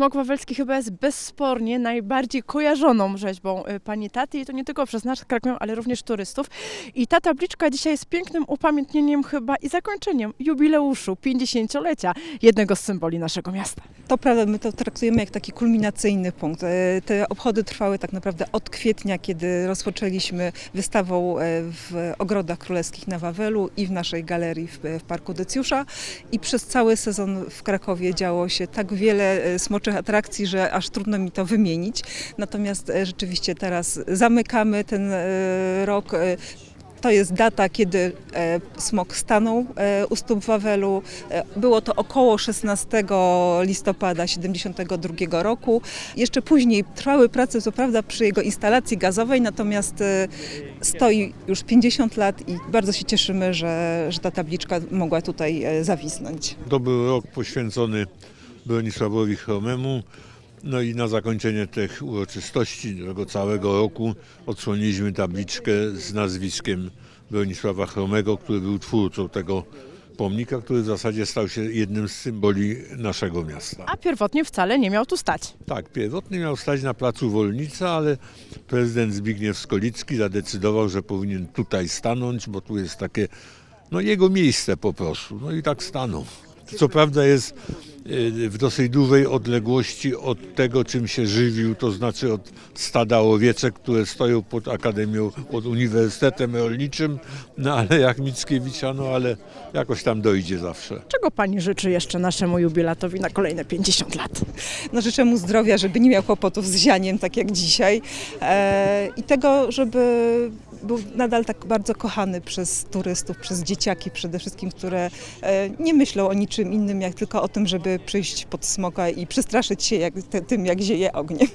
Smok Wawelski chyba jest bezspornie najbardziej kojarzoną rzeźbą y, pani taty i to nie tylko przez nasz Kraków, ale również turystów. I ta tabliczka dzisiaj jest pięknym upamiętnieniem chyba i zakończeniem jubileuszu 50-lecia jednego z symboli naszego miasta. To prawda, my to traktujemy jak taki kulminacyjny punkt. E, Te obchody trwały tak naprawdę od kwietnia, kiedy rozpoczęliśmy wystawą e, w Ogrodach Królewskich na Wawelu i w naszej galerii w, Parku Decjusza. I przez cały sezon w Krakowie działo się tak wiele e, atrakcji, że aż trudno mi to wymienić. Natomiast e, rzeczywiście teraz zamykamy ten e, rok. e, To jest data, kiedy smok stanął u stóp Wawelu. Było to około 16 listopada 72 roku. Jeszcze później trwały prace, co prawda, przy jego instalacji gazowej, natomiast stoi już 50 lat i bardzo się cieszymy, że, że ta tabliczka mogła tutaj zawisnąć. To był rok poświęcony Bronisławowi Chromemu. No i na zakończenie tych uroczystości tego całego roku odsłoniliśmy tabliczkę z nazwiskiem Bronisława Chromego, który był twórcą tego pomnika, który w zasadzie stał się jednym z symboli naszego miasta. A pierwotnie wcale nie miał tu stać. Tak, pierwotnie miał stać na placu Wolnica, ale prezydent Zbigniew Skolicki zadecydował, że powinien tutaj stanąć, bo tu jest takie, no jego miejsce po prostu. No i tak stanął. Co prawda jest y, w dosyć dużej odległości od tego, czym się żywił, to znaczy od stada owieczek, które stoją pod Akademią, pod Uniwersytetem Rolniczym, no ale jak Mickiewicza, no ale jakoś tam dojdzie zawsze. Czego pani życzy jeszcze naszemu jubilatowi na kolejne 50 lat? No, życzę mu zdrowia, żeby nie miał kłopotów z zianiem, tak jak dzisiaj. E, I tego, żeby był nadal tak bardzo kochany przez turystów, przez dzieciaki przede wszystkim, które e, nie myślą o niczym innym, jak tylko o tym, żeby przyjść pod smoka i przestraszyć się jak, tym, jak zieje ogniem.